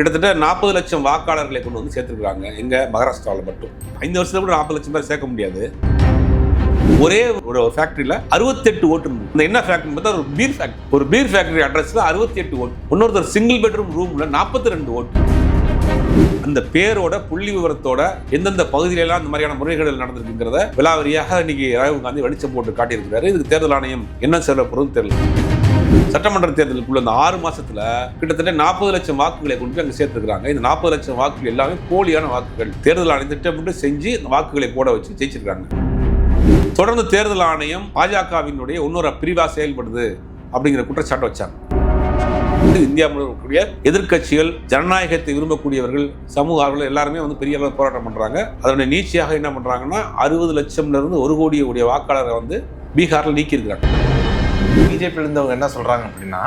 கிட்டத்தட்ட நாற்பது லட்சம் வாக்காளர்களை கொண்டு வந்து சேர்த்துருக்காங்க எங்க மகாராஷ்டிராவில் மட்டும். ஐந்து வருஷத்துல கூட நாற்பது லட்சம் பேர் சேர்க்க முடியாது. ஒரே ஒரு ஃபேக்டரியில் அறுபத்தெட்டு ஓட்டு இந்த என்ன ஃபேக்டரி பார்த்தா ஒரு பீர் ஃபேக்டரி ஒரு பீர் ஃபேக்டரி அட்ரஸ்ல அறுபத்தி எட்டு ஓட்டு. இன்னொருத்தர் சிங்கிள் பெட்ரூம் ரூம்ல நாற்பத்தி ரெண்டு ஓட்டு. அந்த பேரோட புள்ளி விவரத்தோட எந்தெந்த பகுதியிலெல்லாம் இந்த மாதிரியான முறைகேடுகள் நடந்திருக்குங்கிறத விலாவரியாக இன்னைக்கு ராகுல் காந்தி வெளிச்சம் போட்டு காட்டியிருக்கிறாரு. இதுக்கு தேர்தல் ஆணையம் என்ன சொல்ல போறதுன்னு தெரியல. சட்டமன்ற தேர்தலுக்குள்ள இந்த ஆறு மாசத்துல கிட்டத்தட்ட நாற்பது லட்சம் வாக்குகளை கொண்டு அங்கே அங்க சேர்த்துருக்காங்க இந்த நாற்பது லட்சம் வாக்குகள் எல்லாமே போலியான வாக்குகள். தேர்தல் ஆணையம் திட்டமிட்டு செஞ்சு அந்த வாக்குகளை போட வச்சு ஜெயிச்சிருக்காங்க. தொடர்ந்து தேர்தல் ஆணையம் பாஜகவினுடைய இன்னொரு பிரிவா செயல்படுது அப்படிங்கிற குற்றச்சாட்டு வச்சாங்க. இது இந்தியா முழுவதும் எதிர்கட்சிகள் எதிர்க்கட்சிகள் ஜனநாயகத்தை விரும்பக்கூடியவர்கள் சமூக ஆர்வலர்கள் எல்லாருமே வந்து பெரிய அளவில் போராட்டம் பண்றாங்க. அதனுடைய நீச்சியாக என்ன பண்றாங்கன்னா அறுபது லட்சம்ல இருந்து ஒரு கோடியுடைய வாக்காளரை வந்து பீகார்ல நீக்கியிருக்கிறாங்க. பிஜேபியில் இருந்தவங்க என்ன சொல்றாங்க அப்படின்னா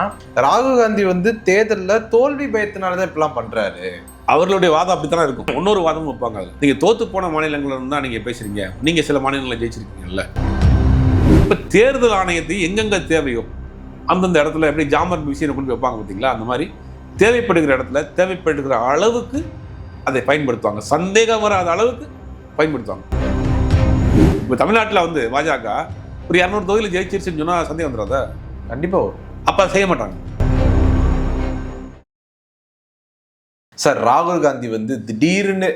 ராகுல் காந்தி வந்து தேர்தலில் தோல்வி பயத்தினாலதான் இப்படிலாம் பண்றாரு. அவர்களுடைய வாதம் அப்படித்தானே இருக்கும். இன்னொரு வாதமும் வைப்பாங்க அதுல. நீங்க தோத்து போன மாநிலங்கள்ல இருந்து தான் நீங்க பேசுறீங்க. நீங்க சில மாநிலங்களை ஜெயிச்சிருக்கீங்கல்ல. இப்ப தேர்தல் ஆணையத்தை எங்கெங்க தேவையோ அந்தந்த இடத்துல எப்படி ஜாமர் மிஷினை கொண்டு வைப்பாங்க பார்த்தீங்களா? அந்த மாதிரி தேவைப்படுகிற இடத்துல தேவைப்படுகிற அளவுக்கு அதை பயன்படுத்துவாங்க. சந்தேகம் வராத அளவுக்கு பயன்படுத்துவாங்க. இப்போ தமிழ்நாட்டில் வந்து பாஜக ஒரு இரநூறு தொகுதியில் ஜெயிச்சிருச்சுன்னு சொன்னா சந்தேகம் வந்துடாத? கண்டிப்பா வரும். அப்ப செய்ய மாட்டாங்க. சார் ராகுல் காந்தி வந்து திடீர்னு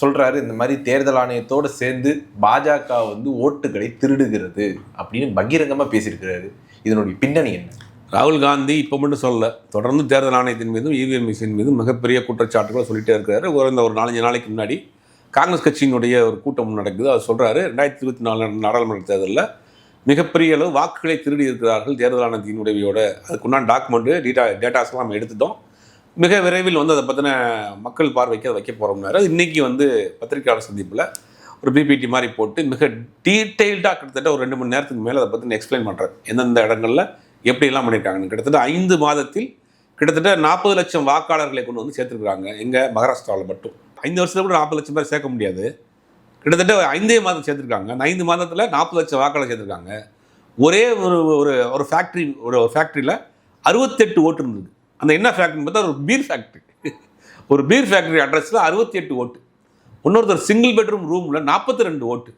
சொல்றாரு இந்த மாதிரி தேர்தல் ஆணையத்தோட சேர்ந்து பாஜக வந்து ஓட்டுகளை திருடுகிறது அப்படின்னு பகிரங்கமா பேசியிருக்கிறாரு. இதனுடைய பின்னணி என்ன? ராகுல் காந்தி இப்போ மட்டும் சொல்லல தொடர்ந்து தேர்தல் ஆணையத்தின் மீதும் இவிஎம் மிஷின் மீதும் மிகப்பெரிய குற்றச்சாட்டுகளை சொல்லிட்டே இருக்கிறாரு ஒரு இந்த ஒரு நாலஞ்சு நாளைக்கு முன்னாடி காங்கிரஸ் கட்சியினுடைய ஒரு கூட்டம் நடக்குது. அவர் சொல்றாரு. ரெண்டாயிரத்தி இருபத்தி நாலு நாடாளுமன்ற தேர்தலில் மிகப்பெரிய அளவு வாக்குகளை திருடி இருக்கிறார்கள் தேர்தல் ஆணையத்தின் உதவியோட. அதுக்குண்டான டாக்குமெண்ட் டீட்டா டேட்டாஸ்லாம் நம்ம எடுத்துட்டோம். மிக விரைவில் வந்து அதை பற்றின மக்கள் பார்வைக்கு அதை வைக்க போகிறோம்னாரு இன்றைக்கி வந்து பத்திரிகையாளர் சந்திப்பில் ஒரு பிபிடி மாதிரி போட்டு மிக டீட்டெயில்டாக கிட்டத்தட்ட ஒரு ரெண்டு மணி நேரத்துக்கு மேலே அதை பற்றி எக்ஸ்பிளைன் பண்ணுறேன் எந்தெந்த இடங்களில் எப்படியெல்லாம் பண்ணியிருக்காங்கன்னு. கிட்டத்தட்ட ஐந்து மாதத்தில் கிட்டத்தட்ட நாற்பது லட்சம் வாக்காளர்களை கொண்டு வந்து சேர்த்துருக்குறாங்க. எங்கள் மகாராஷ்டிராவில் மட்டும். ஐந்து வருஷத்தில் கூட நாற்பது லட்சம் பேர் சேர்க்க முடியாது. கிட்டத்தட்ட ஐந்தே மாதம் சேர்த்துருக்காங்க. அந்த ஐந்து மாதத்தில் நாற்பது லட்சம் வாக்காளர் சேர்த்துருக்காங்க. ஒரே ஒரு ஒரு ஒரு ஃபேக்ட்ரி ஒரு ஒரு ஃபேக்ட்ரியில் அறுபத்தெட்டு ஓட்டு இருந்தது அந்த என்ன ஃபேக்ட்ரின்னு பார்த்தா ஒரு பீர் ஃபேக்ட்ரி ஒரு பீர் ஃபேக்ட்ரி அட்ரஸில் அறுபத்தி எட்டு ஓட்டு. இன்னொருத்தர் சிங்கிள் பெட்ரூம் ரூமில் நாற்பத்தி ரெண்டு ஓட்டு.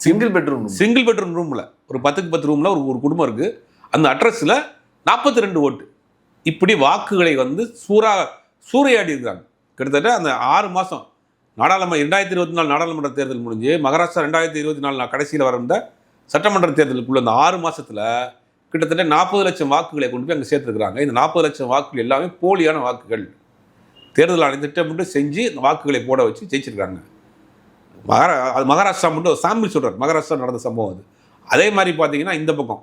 சிங்கிள் பெட்ரூம் சிங்கிள் பெட்ரூம் ரூமில் ஒரு பத்துக்கு பத்து ரூமில் ஒரு ஒரு குடும்பம் இருக்குது அந்த அட்ரஸில் நாற்பத்தி ரெண்டு ஓட்டு. இப்படி வாக்குகளை வந்து சூறா சூறையாடி இருக்காங்க கிட்டத்தட்ட அந்த ஆறு மாதம் நாடாளுமன்ற ரெண்டாயிரத்தி இருபத்தி நாலு நாடாளுமன்ற தேர்தல் முடிஞ்சு மகாராஷ்டிரா ரெண்டாயிரத்தி இருபத்தி நாலு கடைசியில் வரந்த சட்டமன்ற தேர்தலுக்குள்ள அந்த ஆறு மாதத்தில் கிட்டத்தட்ட நாற்பது லட்சம் வாக்குகளை கொண்டு போய் அங்கே சேர்த்துருக்குறாங்க. இந்த நாற்பது லட்சம் வாக்குகள் எல்லாமே போலியான வாக்குகள். தேர்தல் ஆணையம் திட்டமிட்டு செஞ்சு இந்த வாக்குகளை போட வச்சு ஜெயிச்சிருக்காங்க. மகாரா அது மகாராஷ்டிரா மட்டும் ஒரு சாம்பிள் சொல்கிறார் மகாராஷ்டிரா நடந்த சம்பவம் அது. அதே மாதிரி பார்த்தீங்கன்னா இந்த பக்கம்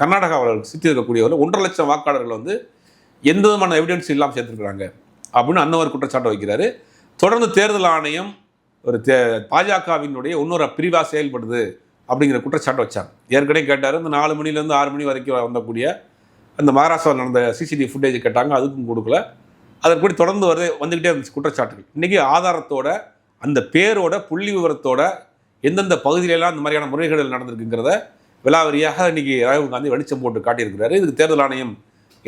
கர்நாடகாவில் சுற்றி இருக்கக்கூடியவர்கள் ஒன்றரை லட்சம் வாக்காளர்கள் வந்து எந்த விதமான எவிடன்ஸ் இல்லாமல் சேர்த்துருக்குறாங்க. அப்படின்னு அந்த ஒரு குற்றச்சாட்டை வைக்கிறாரு. தொடர்ந்து தேர்தல் ஆணையம் ஒரு தே பாஜகவினுடைய இன்னொரு பிரிவாக செயல்படுது அப்படிங்கிற குற்றச்சாட்டு வச்சாங்க. ஏற்கனவே கேட்டார் இந்த நாலு மணிலேருந்து ஆறு மணி வரைக்கும் வந்தக்கூடிய அந்த மகாராஷ்டிராவில் நடந்த சிசிடிவி ஃபுட்டேஜ் கேட்டாங்க அதுக்கும் கொடுக்கல. அதற்படி தொடர்ந்து வருது வந்துக்கிட்டே இருந்துச்சு குற்றச்சாட்டுகள். இன்றைக்கி ஆதாரத்தோட அந்த பேரோட புள்ளி விவரத்தோட எந்தெந்த பகுதியிலெல்லாம் இந்த மாதிரியான முறைகேடுகள் நடந்திருக்குங்கிறத விலாவரியாக இன்றைக்கி ராகுல் காந்தி வெளிச்சம் போட்டு காட்டியிருக்கிறாரு. இதுக்கு தேர்தல் ஆணையம்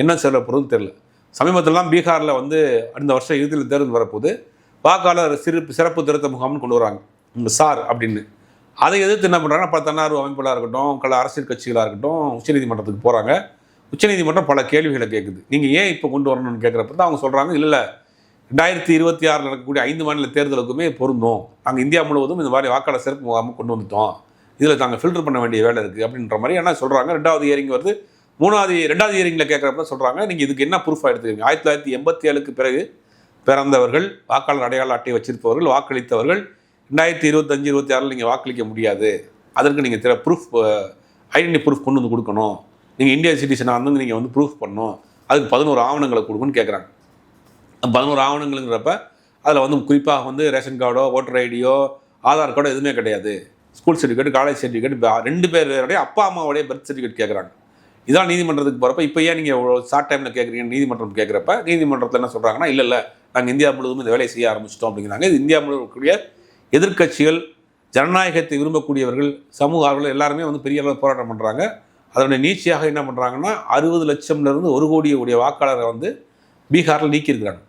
என்ன சொல்ல போகிறதுன்னு தெரில சமீபத்திலலாம் பீகாரில் வந்து அடுத்த வருஷம் இறுதியில் தேர்தல் வரப்போகுது. வாக்காளர் சிறு சிறப்பு திருத்த முகாம்னு கொண்டு வராங்க. இந்த சார் அப்படின்னு. அதை எதிர்த்து என்ன பண்ணுறாங்கன்னா பல தன்னார்வ அமைப்புகளாக இருக்கட்டும் பல அரசியல் கட்சிகளாக இருக்கட்டும் உச்சநீதிமன்றத்துக்கு போகிறாங்க உச்சநீதிமன்றம் பல கேள்விகளை கேட்குது நீங்கள் ஏன் இப்போ கொண்டு வரணும்னு கேட்குறப்ப தான் அவங்க சொல்கிறாங்க இல்லை ரெண்டாயிரத்தி இருபத்தி ஆறில் நடக்கக்கூடிய ஐந்து மாநில தேர்தலுக்குமே பொருந்தும். நாங்கள் இந்தியா முழுவதும் இந்த மாதிரி வாக்காளர் சிறப்பு முகாம் கொண்டு வந்துட்டோம். இதில் நாங்கள் ஃபில்டர் பண்ண வேண்டிய வேலை இருக்குது அப்படின்ற மாதிரி என்ன சொல்கிறாங்க ரெண்டாவது இயரிங் வருது. மூணாவது ரெண்டாவது இயரிங்கில் கேட்குறப்ப சொல்கிறாங்க நீங்கள் இதுக்கு என்ன ப்ரூஃபாக எடுத்துக்கிறீங்க? ஆயிரத்தி தொள்ளாயிரத்தி எண்பத்தி ஏழுக்கு பிறகு பிறந்தவர்கள் வாக்காளர் அடையாள அட்டை வச்சிருப்பவர்கள் வாக்களித்தவர்கள் ரெண்டாயிரத்தி இருபத்தஞ்சு இருபத்தி ஆறில் நீங்கள் வாக்களிக்க முடியாது. அதற்கு நீங்கள் திற ப்ரூஃப் ஐடென்டி ப்ரூஃப் கொண்டு வந்து கொடுக்கணும். நீங்கள் இந்தியா சிட்டிசனாக வந்து நீங்கள் வந்து ப்ரூஃப் பண்ணணும். அதுக்கு பதினோரு ஆவணங்களை கொடுக்கணும்னு கேட்குறாங்க பதினோரு ஆவணங்களுங்கிறப்ப அதில் வந்து குறிப்பாக வந்து ரேஷன் கார்டோ ஓட்டர் ஐடியோ ஆதார் கார்டோ எதுவுமே கிடையாது. ஸ்கூல் சர்டிஃபிகேட் காலேஜ் சர்டிஃபிகேட் ரெண்டு பேருடைய அப்பா அம்மாவுடைய பர்த் சர்டிஃபிகேட் கேட்குறாங்க இதான் நீதிமன்றத்துக்கு போகிறப்ப இப்போ ஏன் நீங்கள் ஷார்ட் டைமில் கேட்குறீங்க நீதிமன்றம் கேட்குறப்ப நீதிமன்றத்தில் என்ன சொல்கிறாங்கன்னா இல்லை இல்லை நாங்கள் இந்தியா முழுவதும் இந்த வேலையை செய்ய ஆரம்பிச்சிட்டோம் அப்படிங்கிறாங்க. இது இந்தியா முழுவதும் இருக்கக்கூடிய எதிர்க்கட்சிகள் ஜனநாயகத்தை விரும்பக்கூடியவர்கள் சமூக ஆர்வலர்கள் எல்லாருமே வந்து பெரிய அளவில் போராட்டம் பண்ணுறாங்க அதனுடைய நீட்சியாக என்ன பண்ணுறாங்கன்னா அறுபது லட்சம்லேருந்து ஒரு கோடிய உடைய வாக்காளரை வந்து பீகாரில் நீக்கியிருக்கிறாங்க.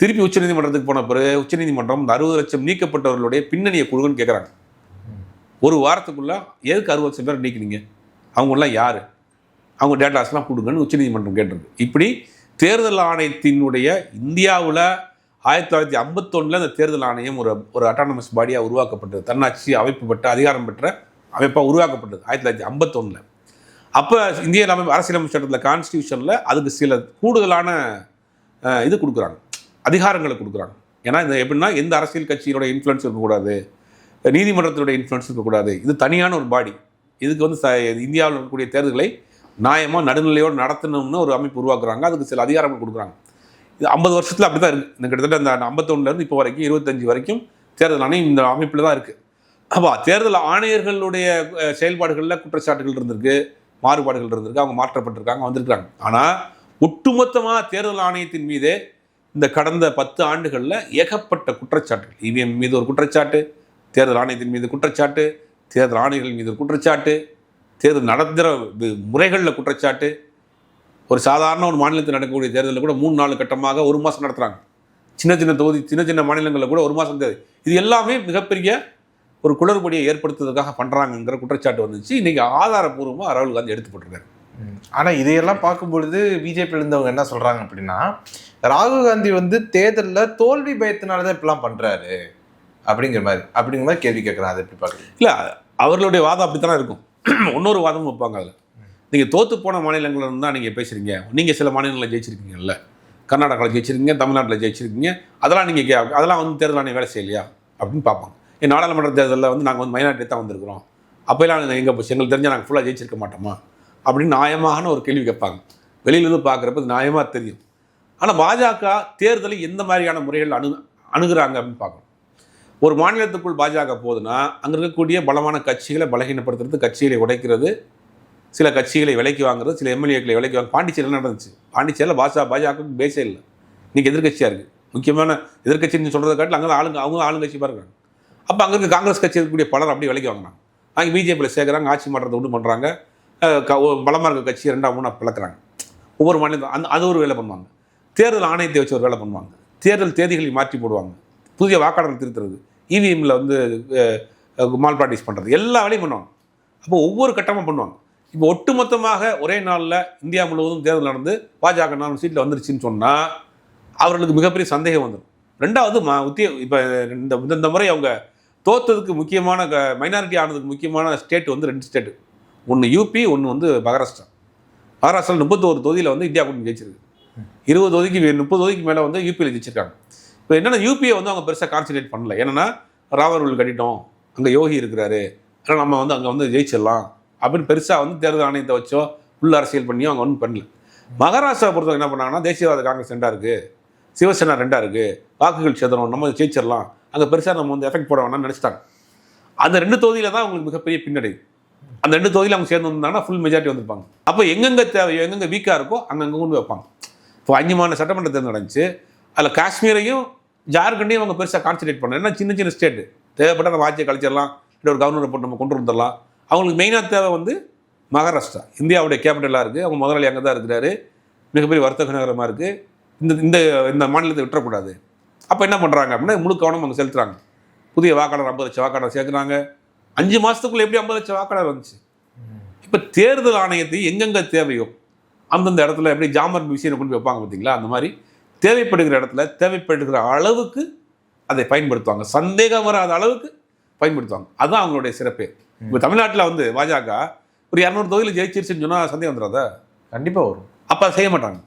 திருப்பி உச்சநீதிமன்றத்துக்கு போன பிறகு உச்சநீதிமன்றம் இந்த அறுபது லட்சம் நீக்கப்பட்டவர்களுடைய பின்னணியை குழுன்னு கேட்குறாங்க ஒரு வாரத்துக்குள்ளே எதுக்கு அறுபது லட்சம் பேர் நீக்கினீங்க? அவங்களாம் யார்? அவங்க டேட்டாஸ்லாம் கொடுங்கன்னு உச்சநீதிமன்றம் கேட்டிருக்கு. இப்படி தேர்தல் ஆணையத்தினுடைய இந்தியாவில் ஆயிரத்தி தொள்ளாயிரத்தி ஐம்பத்தொன்னில் இந்த தேர்தல் ஆணையம் ஒரு ஒரு அட்டானமஸ் பாடியாக உருவாக்கப்பட்டது. தன்னாட்சி அமைப்பு பெற்ற அதிகாரம் பெற்ற அமைப்பாக உருவாக்கப்பட்டது ஆயிரத்தி தொள்ளாயிரத்தி ஐம்பத்தொன்னில். அப்போ இந்திய அமைப்பு அரசியலமைப்பு சட்டத்தில் கான்ஸ்டியூஷனில் அதுக்கு சில கூடுதலான இது கொடுக்குறாங்க. அதிகாரங்களை கொடுக்குறாங்க. ஏன்னா இந்த எப்படின்னா எந்த அரசியல் கட்சியினோட இன்ஃப்ளூன்ஸ் இருக்கக்கூடாது நீதிமன்றத்தினுடைய இன்ஃப்ளூன்ஸ் இருக்கக்கூடாது. இது தனியான ஒரு பாடி இதுக்கு வந்து ச இந்தியாவில் இருக்கக்கூடிய தேர்தல்களை நியாயமாக நடுநிலையோடு நடத்தணும்னு ஒரு அமைப்பு உருவாக்குறாங்க. அதுக்கு சில அதிகாரங்கள் கொடுக்குறாங்க. இது ஐம்பது வருஷத்தில் அப்படி தான் இருக்குது இந்த கிட்டத்தட்ட அந்த ஐம்பத்தொன்னுலேருந்து இப்போ வரைக்கும் இருபத்தஞ்சி வரைக்கும் தேர்தல் ஆணையம் இந்த அமைப்பில் தான் இருக்குது அப்போ தேர்தல் ஆணையர்களுடைய செயல்பாடுகளில் குற்றச்சாட்டுகள் இருந்திருக்கு மாறுபாடுகள் இருந்திருக்கு. அவங்க மாற்றப்பட்டிருக்காங்க வந்திருக்காங்க ஆனால் ஒட்டுமொத்தமாக தேர்தல் ஆணையத்தின் மீதே இந்த கடந்த பத்து ஆண்டுகளில் ஏகப்பட்ட குற்றச்சாட்டுகள். இவிஎம் மீது ஒரு குற்றச்சாட்டு தேர்தல் ஆணையத்தின் மீது குற்றச்சாட்டு தேர்தல் ஆணையர்கள் மீது ஒரு குற்றச்சாட்டு தேர்தல் நடத்துகிற முறைகளில் குற்றச்சாட்டு ஒரு சாதாரண ஒரு மாநிலத்தில் நடக்கக்கூடிய தேர்தலில் கூட மூணு நாலு கட்டமாக ஒரு மாதம் நடத்துகிறாங்க. சின்ன சின்ன தொகுதி சின்ன சின்ன மாநிலங்களில் கூட ஒரு மாதம் தேர்தல் இது எல்லாமே மிகப்பெரிய ஒரு குளறுபடியை ஏற்படுத்துவதற்காக பண்ணுறாங்கங்கிற குற்றச்சாட்டு வந்துச்சு. இன்னைக்கு ஆதாரப்பூர்வமாக ராகுல் காந்தி எடுத்து போட்டிருக்காரு. ஆனா இதையெல்லாம் பார்க்கும் பொழுது பிஜேபியில் இருந்தவங்க என்ன சொல்றாங்க அப்படின்னா ராகுல் காந்தி வந்து தேர்தல்ல தோல்வி பயத்தினால தான் இப்படிலாம் பண்றாரு அப்படிங்கிற மாதிரி அப்படிங்கிற மாதிரி கேள்வி கேட்கறான் அதை எப்படி பாக்குறீங்க இல்லை அவர்களுடைய வாதம் அப்படித்தானே இருக்கும். இன்னொரு வாதமும் வைப்பாங்க அதில். நீங்கள் தோற்று போன மாநிலங்கள்ல தான் நீங்கள் பேசுகிறீங்க நீங்கள் சில மாநிலங்களில் ஜெயிச்சிருக்கீங்கல்ல. கர்நாடகாவில் ஜெயிச்சிருக்கீங்க தமிழ்நாட்டில் ஜெயிச்சிருக்கீங்க. அதெல்லாம் நீங்கள் கே அதெல்லாம் வந்து தேர்தல் ஆணையம் வேலை செய்யலையா? அப்படின்னு பார்ப்பாங்க. என் நாடாளுமன்ற தேர்தலில் வந்து நாங்கள் வந்து மைனாரிட்டி தான் வந்திருக்கிறோம். அப்போலாம் நாங்கள் எங்கே போச்சு? எங்களுக்கு தெரிஞ்சால் நாங்கள் ஃபுல்லாக ஜெயிச்சிருக்க மாட்டோமா? அப்படின்னு நியாயமான ஒரு கேள்வி கேட்பாங்க. வெளியிலேருந்து பார்க்குறப்ப நியாயமாக தெரியும். ஆனால் பாஜக தேர்தலை எந்த மாதிரியான முறைகள் அணு அணுகிறாங்க அப்படின்னு பார்க்கணும். ஒரு மாநிலத்துக்குள் பாஜக போகுதுன்னா அங்கே இருக்கக்கூடிய பலமான கட்சிகளை பலகீனப்படுத்துறது கட்சிகளை உடைக்கிறது சில கட்சிகளை விலைக்கு வாங்குறது சில எம்எல்ஏக்களை விலைக்கு வாங்க பாண்டிச்சேரியில் நடந்துச்சு? பாண்டிச்சேரியில் பாஜக பாஜகவுக்கு பேசே இல்லை. இன்றைக்கி எதிர்க்கட்சியாக இருக்குது முக்கியமான எதிர்க்கட்சின்னு சொல்கிறத காட்டில் அங்கே ஆளுங்க அவங்க ஆளுங்கட்சி பாருங்க. அப்போ அங்கே இருக்க காங்கிரஸ் கட்சி இருக்கக்கூடிய பலர் அப்படியே விலைக்கு வாங்கினாங்க அங்கே பிஜேபியில் சேர்க்குறாங்க ஆட்சி மாற்றத்தை உண்டு பண்ணுறாங்க பலமாக இருக்க கட்சி ரெண்டாம் மூணா பிளக்குறாங்க. ஒவ்வொரு மாநிலத்தில் அந்த அது ஒரு வேலை பண்ணுவாங்க. தேர்தல் ஆணையத்தை வச்சு ஒரு வேலை பண்ணுவாங்க. தேர்தல் தேதிகளை மாற்றி போடுவாங்க. புதிய வாக்காளர்கள் திருத்துறது. இவிஎம்மில் வந்து மால் ப்ராக்டிஸ் பண்ணுறது எல்லா வேலையும் பண்ணுவாங்க. அப்போ ஒவ்வொரு கட்டமாக பண்ணுவாங்க. இப்போ ஒட்டுமொத்தமாக ஒரே நாளில் இந்தியா முழுவதும் தேர்தல் நடந்து பாஜக நாலு சீட்டில் வந்துருச்சுன்னு சொன்னால் அவர்களுக்கு மிகப்பெரிய சந்தேகம் வந்துடும் ரெண்டாவது ம உத்திய இப்போ இந்த இந்த- முறை அவங்க தோத்ததுக்கு முக்கியமான க மைனாரிட்டி ஆனதுக்கு முக்கியமான ஸ்டேட் வந்து ரெண்டு ஸ்டேட்டு ஒன்று யூபி ஒன்று வந்து மகாராஷ்டிரா. மகாராஷ்டிராவில் முப்பத்தோரு தொகுதியில் வந்து இந்தியா கூட்டணி ஜெயிச்சிருக்கு. இருபது தொகுதிக்கு முப்பது தொகுதிக்கு மேலே வந்து யூபியில் ஜெயிச்சிருக்காங்க. இப்போ என்னென்னா யூபியை வந்து அவங்க பெருசாக கான்சன்ட்ரேட் பண்ணல. என்னென்னா ராமர்கள் கட்டிட்டோம். அங்கே யோகி இருக்கிறாரு. ஆனால் நம்ம வந்து அங்கே வந்து ஜெயிச்சிடலாம். அப்படின்னு பெருசாக வந்து தேர்தல் ஆணையத்தை வச்சோ உள்ள அரசியல் பண்ணியோ அவங்க ஒன்றும் பண்ணல. மகாராஷ்டிரா பொறுத்தவரை என்ன பண்ணாங்கன்னா தேசியவாத காங்கிரஸ் ரெண்டாக இருக்குது சிவசேனா ரெண்டாக இருக்குது வாக்குகள் சேதனம் நம்ம ஜெயிச்சிடலாம். அங்கே பெருசாக நம்ம வந்து எஃபெக்ட் போட வேணாம்னு நினச்சிட்டாங்க. அந்த ரெண்டு தொகுதியில் தான் அவங்களுக்கு மிகப்பெரிய பின்னடைவு அந்த ரெண்டு தொகுதியில் அவங்க சேர்ந்து வந்தாங்கன்னா ஃபுல் மெஜாரிட்டி வந்திருப்பாங்க. அப்போ எங்கெங்கே தேவையோ எங்கெங்கே வீக்காக இருக்கோ அங்கங்கே கொண்டு வைப்பாங்க. இப்போ அஞ்சு மாநில சட்டமன்ற தேர்தல் நடந்துச்சு. அதில் காஷ்மீரையும் ஜார்க்கண்டையும் அவங்க பெருசாக கான்சன்ட்ரேட் பண்ணல. ஏன்னா சின்ன சின்ன ஸ்டேட்டு தேவைப்பட்ட நம்ம ஆட்சியை கழிச்சிடலாம். இல்லை ஒரு கவர்னரை போட்டு நம்ம கொண்டு வந்துடலாம். அவங்களுக்கு மெயினாக தேவை வந்து மகாராஷ்டிரா. இந்தியாவுடைய கேபிட்டலாக இருக்குது அவங்க முதலாளி அங்கே தான் இருக்கிறாரு. மிகப்பெரிய வர்த்தக நகரமாக இருக்குது இந்த இந்த இந்த மாநிலத்தை விட்டுறக்கூடாது. அப்போ என்ன பண்ணுறாங்க அப்படின்னா முழு கவனம் அங்கே செலுத்துறாங்க. புதிய வாக்காளர் ஐம்பது லட்சம் வாக்காளர் சேர்க்குறாங்க. அஞ்சு மாதத்துக்குள்ளே எப்படி ஐம்பது லட்சம் வாக்காளர் வந்துச்சு? இப்போ தேர்தல் ஆணையத்தை எங்கெங்கே தேவையோ அந்தந்த இடத்துல எப்படி ஜாமர் மிஷினை கொண்டு வைப்பாங்க பார்த்தீங்களா அந்த மாதிரி தேவைப்படுகிற இடத்துல தேவைப்படுகிற அளவுக்கு அதை பயன்படுத்துவாங்க. சந்தேகம் வராத அளவுக்கு பயன்படுத்துவாங்க. அதுதான் அவங்களுடைய சிறப்பே. இப்போ தமிழ்நாட்டில் வந்து பாஜக ஒரு இரநூறு தொகுதியில் ஜெயிச்சிருச்சுன்னு சொன்னால் சந்தேகம் வந்துடாதா? கண்டிப்பா வரும். அப்போ செய்ய மாட்டாங்க.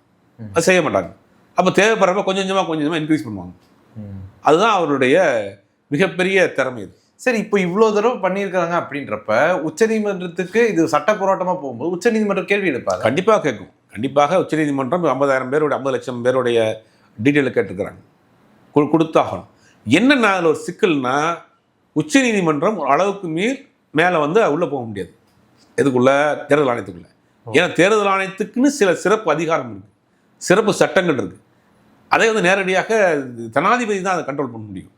அது செய்ய மாட்டாங்க. அப்போ தேவைப்படுறப்ப கொஞ்சம் கொஞ்சமாக கொஞ்சம் கொஞ்சமாக இன்க்ரீஸ் பண்ணுவாங்க. அதுதான் அவருடைய மிகப்பெரிய திறமை இது. சரி இப்போ இவ்வளோ தடவை பண்ணியிருக்காங்க அப்படின்றப்ப உச்சநீதிமன்றத்துக்கு இது சட்ட போராட்டமா போகும்போது உச்சநீதிமன்றம் கேள்வி எடுப்பாரு? கண்டிப்பாக கேட்கும். கண்டிப்பாக உச்சநீதிமன்றம் ஐம்பதாயிரம் பேருடைய ஐம்பது லட்சம் பேருடைய டீட்டெயிலை கேட்டிருக்கிறாங்க. கொடு கொடுத்தாகணும். என்னென்ன அதில் ஒரு சிக்கல்னா உச்சநீதிமன்றம் ஒரு அளவுக்கு மீற் மேலே வந்து உள்ளே போக முடியாது. எதுக்குள்ள? தேர்தல் ஆணையத்துக்குள்ள. ஏன்னா தேர்தல் ஆணையத்துக்குன்னு சில சிறப்பு அதிகாரம் இருக்குது சிறப்பு சட்டங்கள் இருக்குது அதை வந்து நேரடியாக ஜனாதிபதி தான் அதை கண்ட்ரோல் பண்ண முடியும்.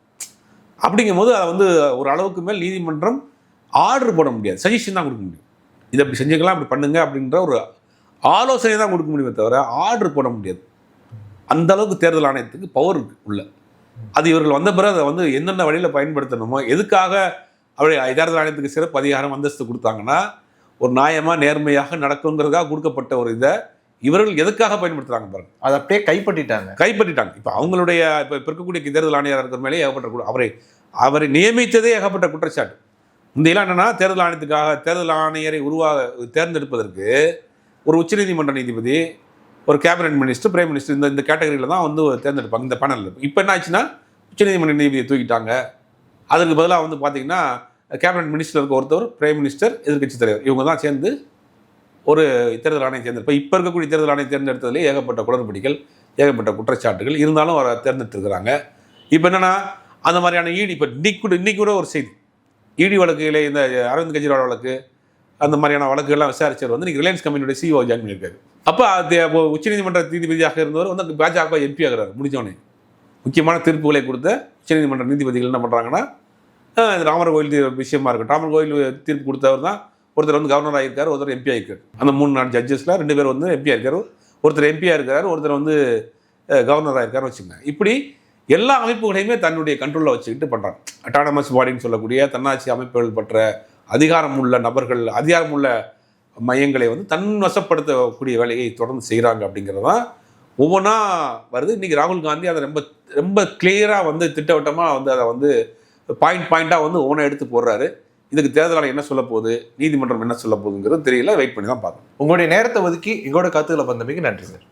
அப்படிங்கும்போது அதை வந்து ஒரு அளவுக்கு மேல் நீதிமன்றம் ஆர்டர் போட முடியாது. சஜஷன் தான் கொடுக்க முடியும். இதை இப்படி செஞ்சுக்கலாம் இப்படி பண்ணுங்க அப்படின்ற ஒரு ஆலோசனை தான் கொடுக்க முடியுமே தவிர ஆர்டர் போட முடியாது. அந்த அளவுக்கு தேர்தல் ஆணையத்துக்கு பவர் உள்ள. அது இவர்கள் வந்த பிறகு அதை வந்து எந்தெந்த வழியில் பயன்படுத்தணுமோ எதுக்காக அவருடைய தேர்தல் ஆணையத்துக்கு சிறப்பு அதிகாரம் அந்தஸ்து கொடுத்தாங்கன்னா ஒரு நியாயமாக நேர்மையாக நடக்குங்கிறதுக்காக கொடுக்கப்பட்ட ஒரு இதை இவர்கள் எதுக்காக பயன்படுத்துறாங்க பாருங்க. அதை அப்படியே கைப்பற்றிட்டாங்க. கைப்பற்றிட்டாங்க. இப்போ அவங்களுடைய இப்போ இருக்கக்கூடிய தேர்தல் ஆணையர் இருக்கிற மேலே ஏகப்பட்ட அவரை அவரை நியமித்ததே ஏகப்பட்ட குற்றச்சாட்டு. முந்தையெல்லாம் என்னன்னா தேர்தல் ஆணையத்துக்காக தேர்தல் ஆணையரை உருவாக தேர்ந்தெடுப்பதற்கு ஒரு உச்சநீதிமன்ற நீதிபதி ஒரு கேபினட் மினிஸ்டர் பிரைம் மினிஸ்டர் இந்த இந்த கேட்டகரியில் தான் வந்து தேர்ந்தெடுப்பாங்க இந்த பேனலில் இப்போ என்ன ஆச்சுன்னா உச்சநீதிமன்ற நீதிபதியை தூக்கிட்டாங்க. அதற்கு பதிலாக வந்து பார்த்தீங்கன்னா கேபினட் மினிஸ்டர் இருக்க ஒருத்தர் பிரைம் மினிஸ்டர் எதிர்க்கட்சி தலைவர். இவங்க தான் சேர்ந்து ஒரு தேர்தல் ஆணையம் தேர்ந்தெடுப்பு. இப்போ இருக்கக்கூடிய தேர்தல் ஆணையம் தேர்ந்தெடுத்ததுலேயே ஏகப்பட்ட குளறுபடிகள் ஏகப்பட்ட குற்றச்சாட்டுகள் இருந்தாலும் அவரை தேர்ந்தெடுத்திருக்கிறாங்க. இப்போ என்னென்னா அந்த மாதிரியான ஈடி இப்போ இன்னைக்கு கூட இன்னைக்கு கூட ஒரு செய்தி. ஈடி வழக்குகளே இந்த அரவிந்த் கெஜ்ரிவால் வழக்கு அந்த மாதிரியான வழக்குகள்லாம் விசாரிச்சவர் வந்து இன்னைக்கு ரிலையன்ஸ் கம்பெனியோட சிஓ ஜாயின் பண்ணியிருக்காரு. அப்போ அது அப்போ உச்சநீதிமன்ற நீதிபதியாக இருந்தவர் வந்து பாஜக எம்பி ஆகிறார் முடிஞ்சோடனே முக்கியமான தீர்ப்புகளை கொடுத்த உச்சநீதிமன்ற நீதிபதிகள் என்ன பண்ணுறாங்கன்னா இந்த ராமர் கோயில் விஷயமா இருக்கும் ராமர் கோயில் தீர்ப்பு கொடுத்தவர் தான் ஒருத்தர் வந்து கவர்னர் ஆகியிருக்காரு ஒருத்தர் எம்பி ஆகிருக்காரு அந்த மூணு நாலு ஜட்ஜஸில் ரெண்டு பேர் வந்து எம்பி இருக்கார் ஒருத்தர் எம்பியாக இருக்கார் ஒருத்தர் வந்து கவர்னர் ஆயிருக்காரு வச்சுக்கோங்க இப்படி எல்லா அமைப்புகளையுமே தன்னுடைய கண்ட்ரோலில் வச்சுக்கிட்டு பண்ணுறாங்க அட்டானமஸ் பாடின்னு சொல்லக்கூடிய தன்னாட்சி அமைப்புகள் பற்ற அதிகாரம் உள்ள நபர்கள் அதிகாரம் உள்ள மையங்களை வந்து தன் வசப்படுத்தக்கூடிய வேலையை தொடர்ந்து செய்கிறாங்க அப்படிங்கிறது தான் ஒவ்வொன்றா வருது. இன்றைக்கி ராகுல் காந்தி அதை ரொம்ப ரொம்ப கிளியராக வந்து திட்டவட்டமாக வந்து அதை வந்து பாயிண்ட் பாயிண்ட்டாக வந்து ஒவ்வொன்றா எடுத்து போடுறாரு. இதுக்கு தேர்தல் ஆணையம் என்ன சொல்ல போகுது? நீதிமன்றம் என்ன சொல்ல போகுதுங்கிறது தெரியல. வெயிட் பண்ணி தான் பார்க்கணும். உங்களுடைய நேரத்தை ஒதுக்கி எங்களோட கருத்துக்களை பந்தமைக்கு நன்றி சார்.